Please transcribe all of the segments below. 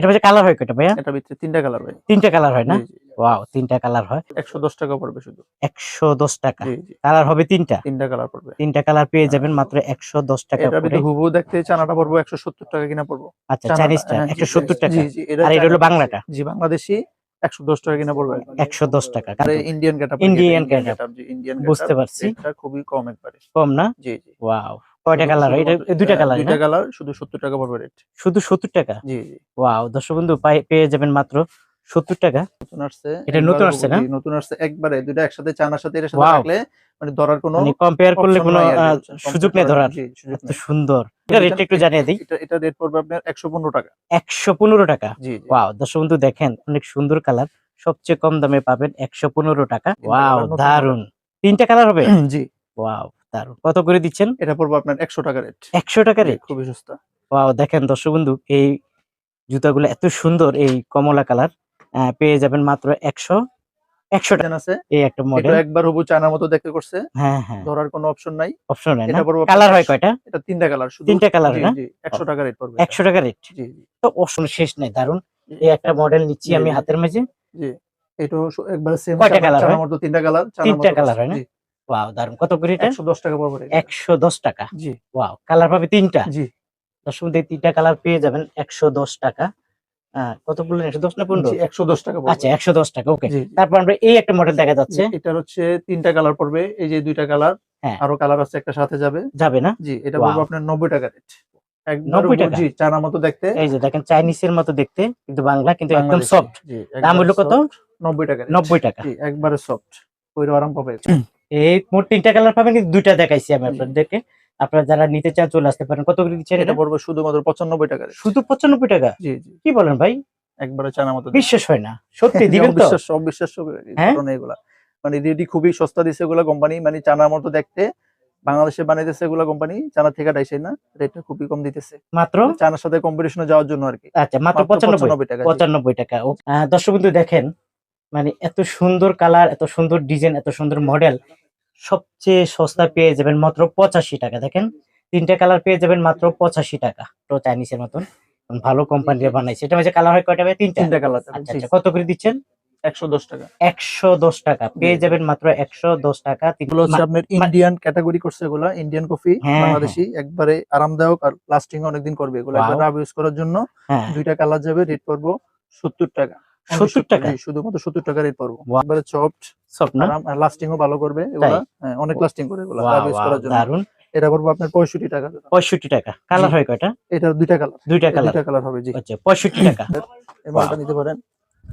এটা হচ্ছে কালার হয় কয়টা ভাইয়া? এটার ভিতরে তিনটা কালার হয়। তিনটা কালার হয় না। ওয়াও তিনটা কালার হয়। একশো দশ টাকা পড়বে শুধু। একশো দশ টাকা। জি জি। কালার হবে তিনটা? তিনটা কালার পড়বে। তিনটা কালার পেয়ে যাবেন মাত্র একশো দশ টাকা এটার করে। ভিতরে হুবহু দেখতে চানাটা পড়ব একশো সত্তর টাকা কিনা পড়ব। আচ্ছা চাইনিজটা হ্যাঁ, জি, একশো সত্তর টাকা। আর এটা হলো বাংলাটা? জি বাংলাদেশি একশো দশ টাকা কিনা পড়বে। একশো দশ টাকা। আর ইন্ডিয়ান গেটআপ Indian getup। জি ইন্ডিয়ান বুঝতে পারছি। এটা খুবই কম একবারে। কম না? জি জি। ওয়াও। কয়টা কালার হয় এটা দুইটা হ্যাঁ, কালার দুইটা কালার শুধু সত্তর টাকা পড়বে রেট শুধু সত্তর টাকা? জি জি। ওয়াও দর্শক বন্ধু পাই- পেয়ে যাবেন মাত্র সত্তর টাকা। নতুন আসছে এটা নতুন আসছে না? নতুন আসছে একবারে দুইটা একসাথে চানার সাথে এর সাথে Wow. মানে ধরার কোনো মানে কম্পেয়ার করলে কোনো সুযোগ নেই ধরার। এত সুন্দর। এটা রেটটা একটু জানিয়ে দিই। এটা এটা রেট পড়বে আপনার টাকা। একশো পনেরো টাকা? জি জি। ওয়াও দর্শক বন্ধু দেখেন অনেক সুন্দর কালার সবচেয়ে কম দামে পাবেন একশো পনেরো টাকা। ওয়াও দারুণ তিনটা কালার হবে? জি। ওয়াও দারুণ কত করে দিচ্ছেন? এটা পড়বে আপনার একশো টাকা রেট। একশো টাকা রেট? খুবই সস্তা। ওয়াও দেখেন দর্শক বন্ধু এই জুতাগুলো এত সুন্দর এই কমলা কালার পেয়ে যাবেন মাত্র একশো একশো টাকা। আছে? এই একটা মডেল একবার হবু চায়নার মতো দেখতে করছে। হ্যাঁ হ্যাঁ। ধরার কোনো অপশন নাই। অপশন না? এটা পড়বে কালার হয় কয়টা? এটা তিনটা কালার শুধু তিনটা কালার না? জি একশো টাকা রেট পড়বে একশো টাকা রেট? জি তো অপশন শেষ নেই দারুণ এই একটা মডেল নিচ্ছি আমি হাতের মাঝে। জি একবার সেম কয়টা colour হয়? তিনটা কালার তিনটা colour হয় না? ওয়াও দারুণ কত করে এটা? একশো দশ টাকা পড়বে এটা। একশো দশ টাকা? জি। ওয়াও কালার পাবে তিনটা? জি। দর্শক বন্ধু, তিনটা কালার পেয়ে যাবেন একশো দশ টাকা। আহ, কত বললেন? একশো দশ না পনেরো? জি, একশো দশ টাকা পড়বে। আচ্ছা একশো দশ টাকা ওকে তারপর আমরা এই একটা মডেল দেখা যাচ্ছে। এটার হচ্ছে তিনটা কালার পড়বে। এই যে দুইটা কালার হ্যাঁ। আরও কালার আছে একটা সাথে যাবে। যাবে না? জি এটা. পড়বে আপনার নব্বই টাকা রেট একবার 90 টাকা? জি চানা মতো দেখতে। এই যে দেখেন চাইনিজের মতো দেখতে কিন্তু বাংলা কিন্তু একদম সফট দাম হলো কত? নব্বই টাকা নব্বই টাকা। একবারে সফট ওইটা আরাম পাবে। এই মোট তিনটা কালার পাবেন কিন্তু দুইটা দেখাইছি আমি। আপনাদেরকে। আপনারা যারা নিতে চান চলে আসতে পারেন। কত করে দিচ্ছেন এটা পড়বে শুধুমাত্র পঁচানব্বই টাকা শুধু পঁচানব্বই টাকা? জি জি। কি বলেন ভাই? একবারে চানা মতো। বিশ্বাস হয় না। সত্যি দিবেন তো? অবিশ্বাস্য অবিশ্বাস্য হ্যাঁ? কারণ এগুলা মানে রেডি খুবই সস্তা দিছে এগুলা কোম্পানি মানে চানার মতো দেখতে। বাংলাদেশে বানাইতেছে এগুলা কোম্পানি চানা থেকে ডাইছে না। রেটটা খুবই কম দিতেছে। মাত্র? চানার সাথে কম্পিটিশনে যাওয়ার জন্য আর কি। আচ্ছা মাত্র পঁচানব্বই। 95 টাকা। পঁচানব্বই টাকা। দর্শক বন্ধু দেখেন মানে এত সুন্দর কালার এত সুন্দর ডিজাইন এত সুন্দর মডেল সবচেয়ে সস্তা পেয়ে যাবেন মাত্র পঁচাশি টাকা। দেখেন তিনটা কালার পেয়ে যাবেন মাত্র পঁচাশি টাকা তো চাইনিজের মতন। ভালো কোম্পানির বানাইছে। এটা হচ্ছে কালার হয় কয়টা ভাই? তিনটা? তিনটা কালার আচ্ছা আচ্ছা কত করে দিচ্ছেন? একশো দশ টাকা। একশো দশ টাকা পেয়ে যাবেন মাত্র একশো দশ টাকা। এগুলো হচ্ছে আপনার ইন্ডিয়ান ক্যাটাগরি করছে এগুলা ইন্ডিয়ান কফি হ্যাঁ, বাংলাদেশি একবারে আরামদায়ক আর লাস্টিং অনেকদিন করবে এগুলো। Wow. একবার রাব ইউজ করার জন্য হ্যাঁ। দুইটা কালার যাবে রেট পড়ব সত্তর টাকা। 70 টাকা? শুধুমাত্র সত্তর টাকার রেট পড়ব একবারে চপড সফট না? লাস্টিংও ভালো করবে এগুলা। হ্যাঁ, অনেক লাস্টিং করে এগুলা wow, করার জন্য। দারুণ এটা পড়ব আপনার পঁয়ষট্টি টাকা। জোড়া। পঁয়ষট্টি টাকা। কালার হয় কয়টা? এটা দুইটা কালার দুইটা কালার দুইটা কালার হবে জি। আচ্ছা পঁয়ষট্টি টাকা। এই মালটা নিতে পারেন।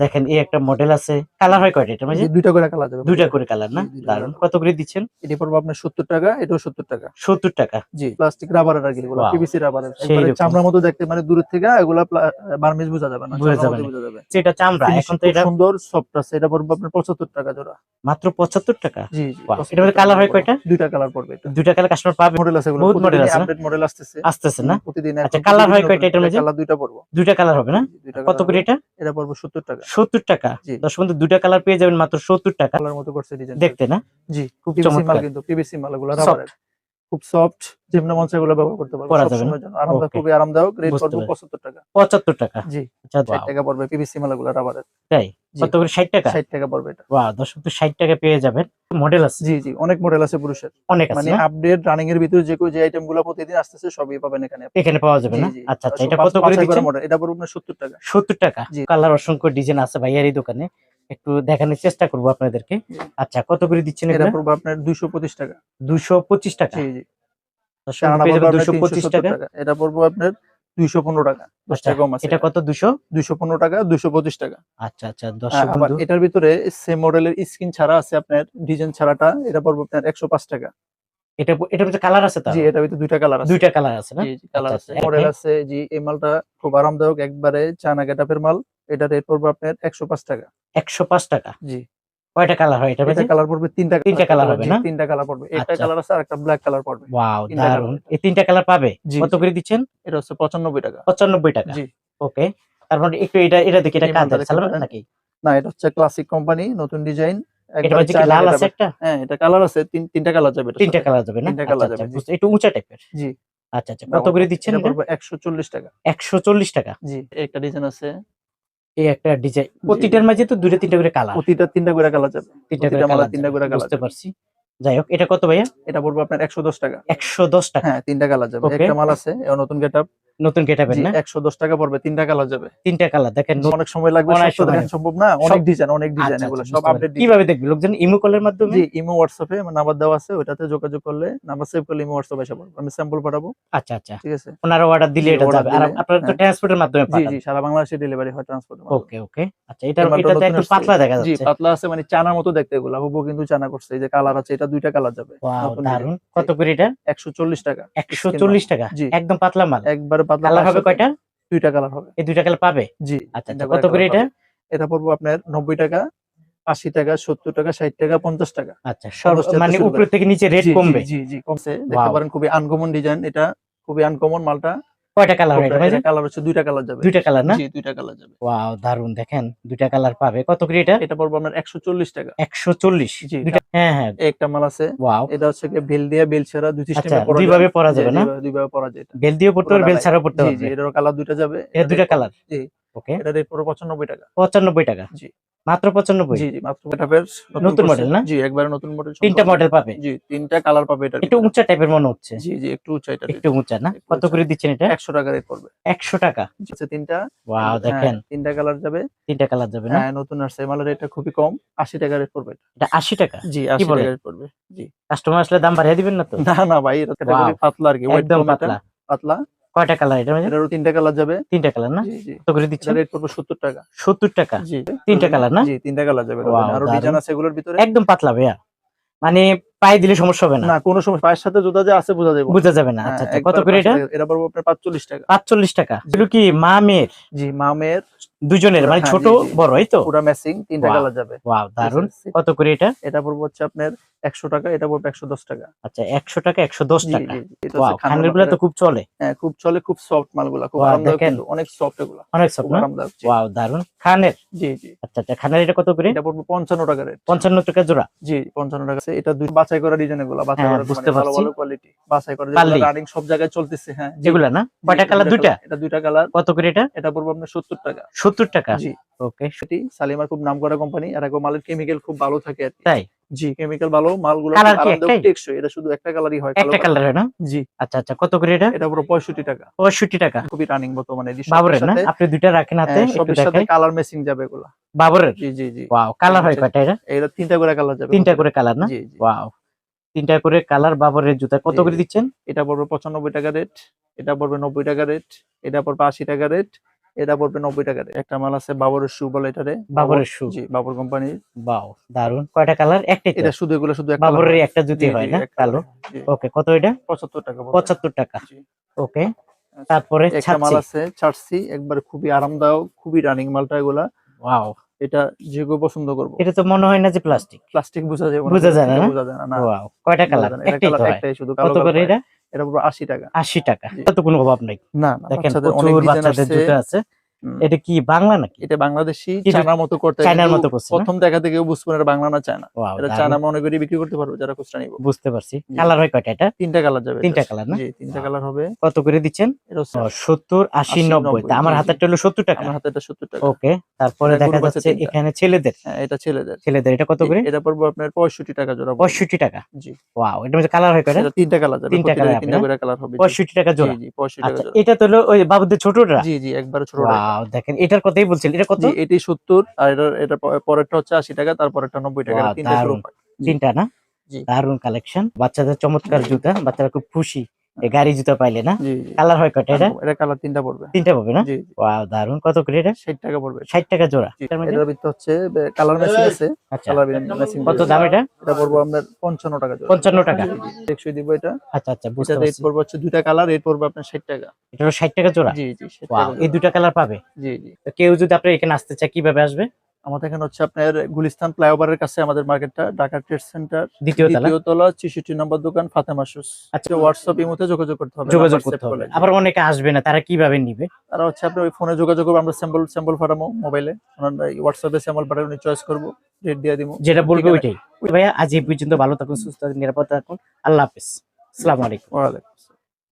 দেখেন এই একটা মডেল আছে। কালার হয় কয়টা এটা এই দুইটা করে কালার যাবে দুইটা করে কালার না? দারুণ কত করে দিচ্ছেন? এটা পড়ব আপনার সত্তর টাকা এটাও সত্তর টাকা। সত্তর টাকা। জি প্লাস্টিক রাবারের আর এগুলো পিভিসি রাবারের একবারে চামড়ার মতো দেখতে মানে দূরের থেকে এগুলা বার্মিজ বোঝা যাবে না বোঝা যাবে যেটা চামড়া এখন তো এটা সুন্দর সফট আছে এটা পড়বে আপনার পঁচাত্তর টাকা জোড়া। মাত্র পঁচাত্তর টাকা? জি. 75 মধ্যে টাকা হয়। কয়টা? দুইটা কালার পড়বে এটা। দুইটা কালার কাস্টমার পাবে? মডেল আছে এগুলো বহুত model আছে আপডেট মডেল আসতেছে। আসতেছে না? প্রতিদিন আচ্ছা, colour হয় কয়টা এটার মধ্যে? কালার দুইটা পড়ব। দুইটা কালার হবে না? কত করে এটা? এটা পড়ব সত্তর টাকা। সত্তর টাকা। দশ বন্ধু দুটা কালার পেয়ে যাবেন মাত্র সত্তর টাকা। কালার মতো করছে ডিজাইন দেখতে না? জি খুব চমৎকার। কিন্তু পিভিসি মাল এগুলো Soft. রাবারের খুব সফট যেমন মন চায় এগুলো ব্যবহার করতে পারব করা সব যাবে না? সময়ের জন্য। আরামদায়ক খুবই আরামদায়ক। রেট পড়ব পেরেছি। পঁচাত্তর টাকা। পঁচাত্তর টাকা? জি আচ্ছা ষাট wow, টাকা পড়বে পিভিসি মাল এগুলো রাবারের তাই কত করে? ষাট টাকা? ষাট টাকা পড়বে এটা। ওয়াও দর্শক তো ষাট টাকা পেয়ে যাবেন। মডেল আছে? জি জি অনেক মডেল আছে পুরুষের। অনেক আছে মানে আপডেট রানিং এর ভিতরে যে যে আইটেমগুলো প্রতিদিন আসতেছে সবই পাবেন এখানে এখানে পাওয়া যাবে না? আচ্ছা আচ্ছা এটা কত করে দিচ্ছেন? এটা পড়বে আপনার সত্তর টাকা। সত্তর টাকা। জি। কালার অসংখ্য ডিজাইন আছে ভাইয়ার এই দোকানে। একটু দেখানোর চেষ্টা করব আপনাদেরকে। আচ্ছা কত করে দিচ্ছেন এটা এটা আপনার দুইশো পঁচিশ টাকা। দুশো পঁচিশ টাকা? জি জি। পড়বে টাকা। এটা পড়ব আপনার দুইশো পনেরো টাকা। দশ আচ্ছা, টাকা কম আছে। এটা কত দুশো দুইশো পনেরো টাকা দুইশো পঁচিশ টাকা। আচ্ছা আচ্ছা দর্শক বন্ধু। এটার ভিতরে সেম মডেলের স্ক্রিন ছাড়া আছে আপনার ডিজাইন ছাড়াটা এটা পড়ব আপনার একশো পাঁচ টাকা। এটা এটার মধ্যে কালার আছে তো জি এটার ভিতরে দুইটা কালার আছে। দুইটা কালার আছে না? কালার আচ্ছা, আছে। আচ্ছা, মডেল আছে জি এই মালটা খুব আরামদায়ক। একবারে চানা গেটাপের মাল। এটা রেট পড়বে আপনার একশো পাঁচ টাকা। একশো পাঁচ টাকা? জি। কয়টা কালার হয় এটা কালার পড়বে তিনটা তিনটা colour হবে না? তিনটা কালার পড়বে। একটা আচ্ছা। কালার আছে আর একটা ব্ল্যাক কালার পড়বে। ওয়াও তিনটা দারুণ এই তিনটা কালার পাবে? কত করে দিচ্ছেন? এটা হচ্ছে পঁচানব্বই টাকা। পঁচানব্বই টাকা। জি। ওকে তারপর একটু এটা এটা দেখি এটা। নাকি? না এটা হচ্ছে ক্লাসিক কোম্পানি নতুন ডিজাইন লাল আছে একটা? হ্যাঁ এটা কালার আছে তিন তিনটা কালার যাবে তিনটা কালার যাবে না? তিনটা আচ্ছা, আচ্ছা, যাবে, একটু উঁচা টাইপের জি। আচ্ছা আচ্ছা কত করে দিচ্ছেন একশো চল্লিশ টাকা। একশো চল্লিশ টাকা? জি একটা ডিজাইন আছে। এই একটা ডিজাইন প্রতিটার মাঝে তো দুইটা তিনটা করে কালার। প্রতিটা তিনটা করে কালার যাবে। তিনটা করে কালার তিনটা করে কালার বুঝতে পারছি। যাই হোক এটা কত ভাইয়া? এটা পড়বে আপনার একশো দশ টাকা। একশো দশ টাকা। হ্যাঁ তিনটা কালার যাবে। একটা মাল আছে নতুন গেট আপ নতুন কেটাবেন না? একশো দশ টাকা পড়বে তিনটা কালার যাবে। তিনটা কালার দেখেন অনেক সময় লাগবে সব সময় সম্ভব না অনেক ডিজাইন অনেক ডিজাইন আচ্ছা, এগুলো আচ্ছা, সব আপডেট পারছি। কীভাবে দেখবে? লোকজন ইমো কলের মাধ্যমে? জি ইমো হোয়াটসঅ্যাপে নাম্বার দেওয়া আছে ওটাতে যোগাযোগ করলে নাম্বার সেভ করলে ইমো হোয়াটসঅ্যাপে এসে পড়বে। আমি স্যাম্পল পাঠাবো। আচ্ছা আচ্ছা। ঠিক আছে? ওনারা অর্ডার দিলে এটা যাবে। আর আপনারা তো হ্যাঁ। ট্রান্সপোর্টের মাধ্যমে পাঠান জি জি সারা বাংলাদেশে ডেলিভারি হয় ট্রান্সপোর্ট ওকে ওকে। আচ্ছা এটা এটাতে একটু পাতলা দেখা যাচ্ছে। জি পাতলা আছে মানে চানার মতো দেখতে এগুলো। হুবু কিন্তু চানা করছে এই যে কালার আছে এটা দুইটা কালার যাবে। ওয়াও দারুণ কত করে এটা? একশো চল্লিশ টাকা। একশো চল্লিশ টাকা? জি। একদম পাতলা মাল। একবারে পাতলা কালার হবে কয়টা? দুইটা কালার হবে। এই দুইটা কালার পাবে? জি আচ্ছা আচ্ছা কত করে এটা? এটা পড়ব আপনার নব্বই টাকা আশি টাকা সত্তর টাকা ষাট টাকা পঞ্চাশ টাকা। আচ্ছা মানে উপর থেকে নিচে রেট জি, জি, কমবে? জি জি কমছে। দেখতে পারেন খুবই আনকমন ডিজাইন এটা খুবই আনকমন মালটা। কয়টা কালার এটা ভাই কালার হচ্ছে দুইটা কালার যাবে। দুইটা কালার না? জি দুইটা কালার যাবে। ওয়াও দারুণ দেখেন দুইটা কালার পাবে। কত করে এটা? এটা পড়ব আপনার একশো চল্লিশ টাকা। জি হ্যাঁ হ্যাঁ। একটা মাল আছে। ওয়াও এটা হচ্ছে কি বেল দিয়া বেল ছাড়া দুই আচ্ছা সিস্টেমে পরা দুইভাবে পরা যাবে না? দুইভাবে পরা যায় এটা। বেল দিয়ে পড়তে পারবে বেল ছাড়াও পড়তে জি পারবে জি এটারও কালার দুইটা যাবে। এর দুইটা কালার জি। ওকে রেট পড়বে টাকা। পঁচানব্বই টাকা। জি। মাত্র পঁচানব্বই? জি জি মাত্র নতুন model না? জি একবারে নতুন মডেল তিনটা মডেল পাবে? জি তিনটা কালার পাবে এটা একটু উঁচা টাইপের মনে হচ্ছে। জি জি একটু উঁচা এটা একটু উঁচা না? কত করে দিচ্ছেন এটা? একশো টাকা রেট পড়বে। একশো টাকা? আচ্ছা তিনটা? ওয়াও হ্যাঁ, দেখেন। তিনটা কালার যাবে। তিনটা কালার যাবে না? হ্যাঁ নতুন আসছে। মালের রেটটা খুবই কম। আশি টাকা রেট পড়বে এটা। এটা আশি টাকা? জি আশি বলেন? টাকা রেট পড়বে। জি। কাস্টমার আসলে দাম বাড়িয়ে দিবেন না তো? না না ভাই এটা ক্যাটাগরি পাতলা আর কি একদম পাতলা। পাতলা? কয়টা কালার এটা মানে এটারও তিনটা কালার যাবে। তিনটা কালার না? কত করে দিচ্ছি। রেট পড়বে সত্তর টাকা। সত্তর টাকা? জি। তিনটা কালার না? জি তিনটা কালার যাবে। আর আরও ডিজাইন আছে এগুলোর ভিতরে। একদম পাতলা ভাইয়া। মানে পায়ে দিলে সমস্যা হবে না। না কোনো সময় পায়ের সাথে জুতা যে আছে বোঝা যাবে। বোঝা যাবে না। হ্যাঁ, আচ্ছা কত করে এটা। এটা পড়বে আপনার পাঁচচল্লিশ টাকা। পাঁচচল্লিশ টাকা। এগুলো কি মা মেয়ের? জি মামের দুজনের মানে হ্যাঁ, ছোট। বড় এই তো? পুরা ম্যাচিং তিনটা কালার যাবে। ওয়াও দারুণ কত করে এটা? এটা পড়বে হচ্ছে আপনার একশো টাকা এটা পড়বে একশো দশ টাকা। আচ্ছা একশো টাকা একশো দশ জি, টাকা। ওয়াও হচ্ছে খানের খানেরগুলা তো খুব চলে। হ্যাঁ খুব চলে খুব সফট মালগুলা খুব আরামদায়ক অনেক সফট এগুলা। অনেক সফট ওয়াও দারুণ খানের? জি জি। আচ্ছা আচ্ছা খানের এটা কত করে? এটা পড়বে পঞ্চান্ন টাকা রেট। পঞ্চান্ন টাকা জোড়া। জি পঞ্চান্ন টাকা। আছে। এটা দুই বাছাই করা ডিজাইন এগুলা বাছাই হ্যাঁ, করা বুঝতে মানে ভালো পারছি। ভালো কোয়ালিটি বাছাই করা যেগুলো রানিং সব জায়গায় চলতেছে হ্যাঁ যেগুলা না? কয়টা কালার দুইটা এটা দুইটা কালার কত করে এটা? এটা পড়বে আপনার সত্তর টাকা। সত্তর টাকা? জি। ওকে সেটি সালিমার খুব নাম করা কোম্পানি আর একবার মালের কেমিক্যাল খুব ভালো থাকে আর তাই? জি কেমিক্যাল ভালো মালগুলো? টেকসই এটা শুধু একটা কালারই হয় একটা কালার হয় না? জি। আচ্ছা আচ্ছা কত করে এটা? এটা পুরো পঁয়ষট্টি টাকা। পঁয়ষট্টি টাকা। খুবই রানিং বর্তমানে এটি বাবরের না? সাথে- আপনি দুইটা রাখেন হাতে হ্যাঁ, সবের সাথে কালার ম্যাচিং যাবে এগুলা। বাবরের? জি জি জি। ওয়াও কালার হয় কয়টা এটা? এটা তিনটা করে কালার যাবে। তিনটা করে কালার না? জি ওয়াও তিনটা করে কালার বাবরের জুতা। কত করে দিচ্ছেন? এটা পড়বে পঁচানব্বই টাকা রেট এটা পড়বে নব্বই টাকা রেট এটা পড়বে আশি টাকা রেট এটা পড়বে নব্বই টাকা রেট একটা মাল আছে বাবরের শু বলে এটারে। বাবরের শু জি বাবর কোম্পানির বাও দারুণ কয়টা কালার একটাই এটা শুধু এগুলো শুধু একটা বাবরের একটা জুতি হয় না? কালো ওকে কত এটা? পঁচাত্তর টাকা পড়বে। পঁচাত্তর টাকা। ওকে তারপরে একটা মাল আছে ছাড়ছি। একবার খুবই আরামদায়ক খুবই রানিং মালটা এগুলা। ওয়াও এটা যে কেউ পছন্দ করব। এটা তো মনে হয় না যে প্লাস্টিক প্লাস্টিক বোঝা যায় বোঝা যায় না, বোঝা যায় না কয়টা কালার একটাই শুধু কালো কত করে এটা? এটা পুরো আশি টাকা। আশি টাকা। তো কোনো অভাব নাই। না দেখেন বাচ্চাদের জুতো আছে। এটা কি বাংলা নাকি? এটা বাংলাদেশি চায়নার মতো করতে চায়নার মতো করছে প্রথম দেখাতে কেউ বুঝব এটা বাংলা না চায়না। এটা চায়না মনে করি বিক্রি করতে পারব যারা খুচরা নিব। বুঝতে পারছি। কালার হয় কয়টা এটা? তিনটা কালার যাবে তিনটা colour না? জি তিনটা কালার হবে। কত করে দিচ্ছেন? এটা হচ্ছে সত্তর আশি 80, নব্বই। তা আমার। হাতেরটা হলো সত্তর টাকা। আমার হাতে এটা সত্তর টাকা। ওকে তারপরে দেখা যাচ্ছে এখানে ছেলেদের। হ্যাঁ এটা ছেলেদের। ছেলেদের এটা কত করে? এটা পড়ব আপনার পঁয়ষট্টি টাকা জোড়া পড়বে। পঁয়ষট্টি টাকা? জি। ওয়াও এটা মধ্যে কালার হয় কয়টা? এটা তিনটা কালার যাবে তিনটা colour তিনটা করে কালার হবে জি। পঁয়ষট্টি টাকা জোড়া। জি জি পঁয়ষট্টি টাকা আচ্ছা জোড়া। এটা তো হলো ওই বাবুদের ছোটটা জি জি একবারে ছোট ওয়াও দেখেন এটার কথাই বলছিল এটা কত? এটি সত্তর আর এটা এটা পরেরটা হচ্ছে আশি টাকা তারপরেরটা নব্বই টাকা তিনটা তিনটা না? দারুণ কালেকশন বাচ্চাদের চমৎকার জুতা বাচ্চারা খুব খুশি। গাড়ি জুতা পাইলে না? কালার হয় কয়টা এটা? এটা কালার তিনটা পড়বে। তিনটা পাবে না? ওয়াও দারুণ কত করে এটা? ষাট টাকা পড়বে। ষাট টাকা জোড়া। জি, এটার ভিতরে হচ্ছে কালার ম্যাচিং আছে। আচ্ছা। কালার ম্যাচিং কত দাম এটা? এটা পড়ব আপনার পঞ্চান্ন টাকা জোড়া। পঞ্চান্ন টাকা। টেকসই দিব এটা। আচ্ছা আচ্ছা বুঝতে এটা রেট পড়বে হচ্ছে দুইটা কালার রেট পড়বে আপনার ষাট টাকা। এটা হলো ষাট টাকা জোড়া? জি জি 60 ওয়াও টাকা এই। দুটা কালার পাবে? জি জি। কেউ যদি আপনার এখানে আসতে চায় কীভাবে আসবে? আমাদের এখানে হচ্ছে আপনার গুলিস্তান ফ্লাইওভারের কাছে আমাদের মার্কেটটা ঢাকা ট্রেড সেন্টার দ্বিতীয় তলা। ছিষট্টি নম্বর দোকান ফাতেমা শুস। আচ্ছা। হোয়াটসঅ্যাপ ইমোতে যোগাযোগ করতে হবে যোগাযোগ করতে হবে। আবার অনেকে আসবে না তারা কীভাবে নিবে? তারা হচ্ছে আপনার ওই ফোনে যোগাযোগ করব আমরা স্যাম্পল স্যাম্পল পাঠাবো মোবাইলে হোয়াটসঅ্যাপে স্যাম্পল পাঠাবো চয়েস করব রেট দিয়ে দিব। যেটা বলবে ওইটাই। ভাইয়া আজ এই পর্যন্ত ভালো থাকুন সুস্থ থাকুন নিরাপদ থাকুন। আল্লাহ হাফিজ। আসসালামু আলাইকুম। আসসালাম।